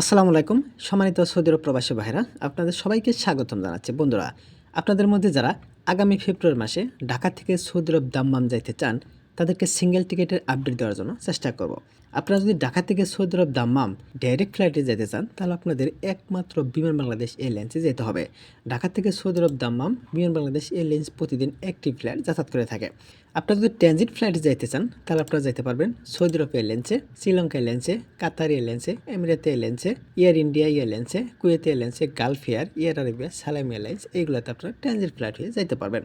আসসালামু আলাইকুম, সম্মানিত সৌদি আরব প্রবাসী ভাইরা আপনাদের সবাইকে স্বাগতম জানাচ্ছি। বন্ধুরা, আপনাদের মধ্যে যারা আগামী ফেব্রুয়ারি মাসে ঢাকা থেকে সৌদি আরব দাম্মাম যাইতে চান, তাদেরকে সিঙ্গেল টিকিটের আপডেট দেওয়ার জন্য চেষ্টা করব। আপনারা যদি ঢাকা থেকে সৌদি আরব দাম্মাম ডাইরেক্ট ফ্লাইটে যেতে চান, তাহলে আপনাদের একমাত্র বিমান বাংলাদেশ এয়ারলাইন্সে যেতে হবে। ঢাকা থেকে সৌদি আরব দাম্মাম বিমান বাংলাদেশ এয়ারলাইন্স প্রতিদিন একটি ফ্লাইট যাতায়াত করে থাকে। আপনারা যদি ট্রানজিট ফ্লাইটে যাইতে চান, তাহলে আপনারা যেতে পারবেন সৌদি আরব এয়ারলাইন্সে শ্রীলঙ্কা এয়ারলাইন্সে কাতার এয়ারলাইন্সে এমিরেত এয়ারলাইন্সে এয়ার ইন্ডিয়া এয়ারলাইন্সে Kuwait এয়ারলাইন্সে Gulf Air Air Arabia, Salam airlines এইগুলোতে আপনারা ট্রানজিট ফ্লাইট হয়ে যাইতে পারবেন।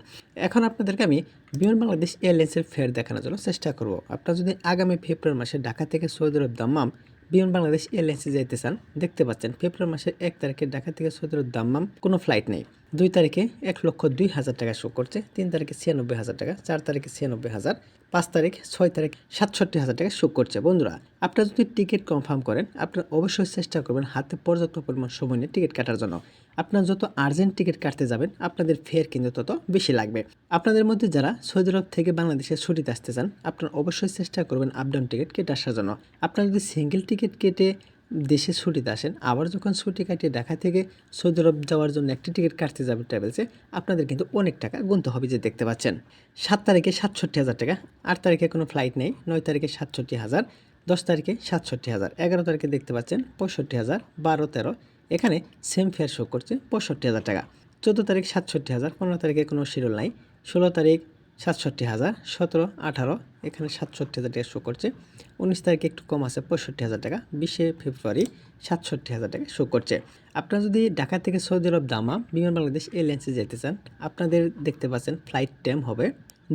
এখন আপনাদেরকে আমি বিমান বাংলাদেশ এয়ারলাইন্সের ফেয়ার দেখানোর জন্য চেষ্টা করব। আপনারা যদি আগামী ফেব্রুয়ারি মাসে ঢাকা থেকে সৌদি আরব দাম্মাম বিমান বাংলাদেশ এয়ারলাইন্সে যাইতে চান, দেখতে পাচ্ছেন ফেব্রুয়ারি মাসের এক তারিখে ঢাকা থেকে সৌদি দাম্মাম কোনো ফ্লাইট নেই। দুই তারিখে এক লক্ষ দুই হাজার টাকা শো করছে, তিন তারিখে ছিয়ানব্বই হাজার টাকা, চার তারিখে ছিয়ানব্বই হাজার, পাঁচ তারিখ ছয় তারিখ সাতষট্টি হাজার টাকা শো করছে। বন্ধুরা, আপনারা যদি টিকিট কনফার্ম করেন, আপনারা অবশ্যই চেষ্টা করবেন হাতে পর্যাপ্ত পরিমাণ সময় নিয়ে টিকিট কাটার জন্য। আপনারা যত আর্জেন্ট টিকিট কাটতে যাবেন, আপনাদের ফেয়ার কিন্তু তত বেশি লাগবে। আপনাদের মধ্যে যারা সৌদি আরব থেকে বাংলাদেশে ছুটিতে আসতে চান, আপনারা অবশ্যই চেষ্টা করবেন আপডাউন টিকিট কেটে আসার জন্য। আপনারা যদি সিঙ্গেল টিকিট কেটে দেশে ছুটিতে আসেন, আবার যখন ছুটি কাটিয়ে ঢাকা থেকে সৌদি আরব যাওয়ার জন্য একটি টিকিট কাটতে যাবেন ট্রাভেলসে আপনাদের কিন্তু অনেক টাকা গুনতে হবে যে দেখতে পাচ্ছেন। সাত তারিখে সাতষট্টি হাজার টাকা, আট তারিখে কোনো ফ্লাইট নেই, নয় তারিখে সাতষট্টি হাজার, দশ তারিখে সাতষট্টি হাজার, এগারো তারিখে দেখতে পাচ্ছেন পঁয়ষট্টি হাজার, বারো তেরো এখানে সেম ফেয়ার শো করছে পঁয়ষট্টি হাজার টাকা। চোদ্দ তারিখ সাতষট্টি হাজার, পনেরো তারিখে কোনো শিডিউল নাই। ষোলো তারিখ সাতষট্টি হাজার, সতেরো, আঠারো, এখানে সাতষট্টি হাজার টাকা শো করছে। উনিশ তারিখে একটু কম আছে, পঁয়ষট্টি হাজার টাকা। বিশে ফেব্রুয়ারি সাতষট্টি হাজার টাকা শো করছে। আপনারা যদি ঢাকা থেকে সৌদি আরব, দামা, বিমান বাংলাদেশ এয়ারলাইন্সে যেতে চান, আপনাদের দেখতে পাচ্ছেন ফ্লাইট টাইম হবে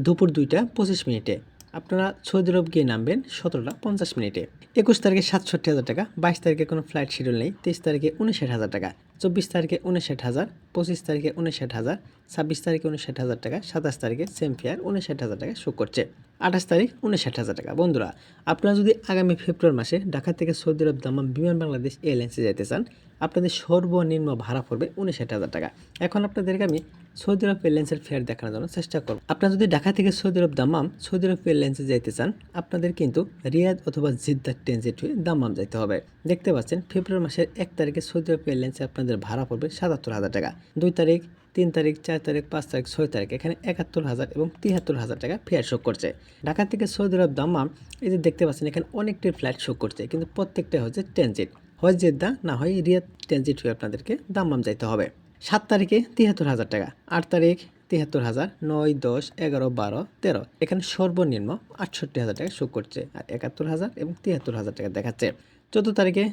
দুপুর দুইটা পঁচিশ মিনিটে। আপনারা সৌদি আরব গিয়ে নামবেন সতেরোটা পঞ্চাশ মিনিটে। একুশ তারিখে সাতষট্টি হাজার টাকা, বাইশ তারিখে কোনো ফ্লাইট শিডিউল নেই, তেইশ তারিখে উনষাট হাজার টাকা, চব্বিশ তারিখে উনষাট হাজার, পঁচিশ তারিখে উনষাট হাজার, ছাব্বিশ তারিখে উনষাট হাজার টাকা, সাতাশ তারিখে সেম ফেয়ার উনষাট হাজার টাকা শো করছে। আঠাশ তারিখ উনষাট হাজার টাকা। বন্ধুরা, আপনারা যদি আগামী ফেব্রুয়ারি মাসে ঢাকা থেকে সৌদি আরব দামাম বিমান বাংলাদেশ এয়ারলাইন্সে যেতে চান আপনাদের সর্বনিম্ন ভাড়া পড়বে উনষাট হাজার টাকা। এখন আপনাদেরকে আমি সৌদি আরব এয়ারলাইন্সের ফেয়ার দেখানোর জন্য চেষ্টা করব। আপনারা যদি ঢাকা থেকে সৌদি আরব দামাম সৌদি আরব এয়ারলাইন্সে যেতে চান, আপনাদের কিন্তু রিয়াদ অথবা জিদ্দা ট্রানজিট হয়ে দামাম যাইতে হবে। দেখতে পাচ্ছেন, ফেব্রুয়ারি মাসের এক তারিখে সৌদি আরব এয়ারলাইন্সে আপনাদের ভাড়া পড়বে সাতাত্তর হাজার টাকা। দুই তারিখ, তিন তারিখ, চার তারিখ, পাঁচ তারিখ, ছয় তারিখ, এখানে একাত্তর হাজার এবং তিয়াত্তর হাজার টাকা ফেয়ার শো করছে। ঢাকা থেকে সৌদি আরব দামাম এই যে দেখতে পাচ্ছেন, এখানে অনেকটি ফ্লাইট শো করছে, কিন্তু প্রত্যেকটা হচ্ছে ট্রানজিট হয় জেদ্দা, না হয় রিয়াদ ট্রানজিট হয়ে আপনাদেরকে দাম্মাম যাইতে হবে। সাত তারিখে তিয়াত্তর হাজার টাকা, আট তারিখ তিয়াত্তর হাজার, নয়, দশ, এগারো, বারো, তেরো। এখানে সর্বনিম্ন আটষট্টি হাজার টাকা শো করছে আর একাত্তর হাজার এবং তিয়াত্তর হাজার টাকা দেখাচ্ছে। চোদ্দ তারিখে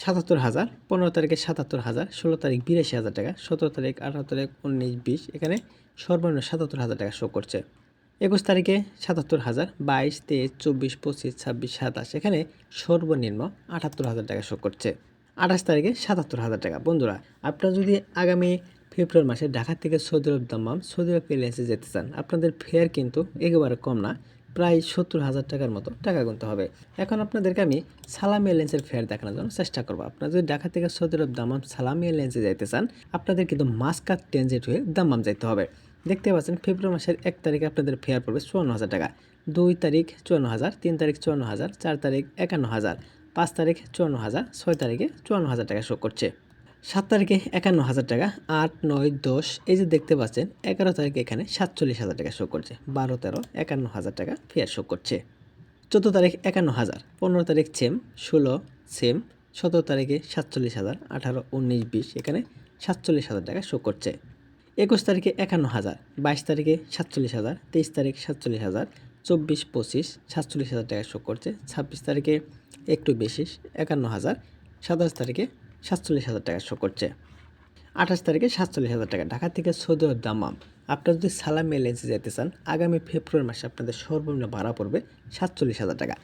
সাতাত্তর হাজার, পনেরো তারিখে সাতাত্তর হাজার, ষোলো তারিখ বিরাশি হাজার টাকা, সতেরো তারিখ আঠারো তারিখ উনিশ, বিশ। এখানে সর্বনিম্ন সাতাত্তর হাজার টাকা শো করছে। একুশ তারিখে সাতাত্তর হাজার বাইশ, তেইশ, চব্বিশ, পঁচিশ, ছাব্বিশ, সাতাশ, এখানে সর্বনিম্ন আটাত্তর হাজার টাকা শো করছে। আঠাশ তারিখে সাতাত্তর হাজার টাকা। বন্ধুরা, আপনারা যদি আগামী ফেব্রুয়ারি মাসে ঢাকা থেকে Saudi Arab Dammam Saudi Arab যেতে চান, আপনাদের ফেয়ার কিন্তু একেবারে কম না, প্রায় সত্তর হাজার টাকার মতো টাকা গুনতে হবে। এখন আপনাদেরকে আমি সালাম এয়ারলাইন্সের ফেয়ার দেখানোর জন্য চেষ্টা করব। আপনারা যদি ঢাকা থেকে সৌদি আরব দামাম সালাম এয়ারলাইন্সে যাইতে চান, আপনাদের কিন্তু মাসকাত ট্রানজিট হয়ে দাম্মাম যাইতে হবে। দেখতে পাচ্ছেন ফেব্রুয়ারি মাসের এক তারিখে আপনাদের ফেয়ার পড়বে চুয়ান্ন হাজার টাকা। দুই তারিখ চুয়ান্ন হাজার, তিন তারিখ চুয়ান্ন হাজার, চার তারিখ একান্ন হাজার, পাঁচ তারিখ চুয়ান্ন হাজার, ছয় তারিখে চুয়ান্ন হাজার টাকা শো করছে। সাত তারিখে একান্ন হাজার টাকা, আট, নয়, দশ, এই যে দেখতে পাচ্ছেন, এগারো তারিখে এখানে সাতচল্লিশ হাজার টাকা শো করছে। বারো, তেরো, একান্ন হাজার টাকা ফেয়ার শো করছে। চোদ্দ তারিখ একান্ন হাজার, পনেরো তারিখ সেম ষোলো সেম সতেরো তারিখে সাতচল্লিশ হাজার, আঠারো, উনিশ, বিশ, এখানে সাতচল্লিশ হাজার টাকা শো করছে। একুশ তারিখে একান্ন হাজার, বাইশ তারিখে সাতচল্লিশ হাজার, তেইশ তারিখ সাতচল্লিশ হাজার, চব্বিশ, পঁচিশ, সাতচল্লিশ হাজার টাকা শো করছে, ছাব্বিশ তারিখে একটু বেশি, একান্ন হাজার, সাতাশ তারিখে সাতচল্লিশ হাজার টাকা শো করছে। আঠাশ তারিখে সাতচল্লিশ হাজার টাকা, ঢাকা থেকে সৌদি দামাম আপনারা যদি সালাম এয়ারলাইন্সে যেতে চান, আগামী ফেব্রুয়ারি মাসে আপনাদের সর্বনিম্ন ভাড়া পড়বে সাতচল্লিশ হাজার টাকা।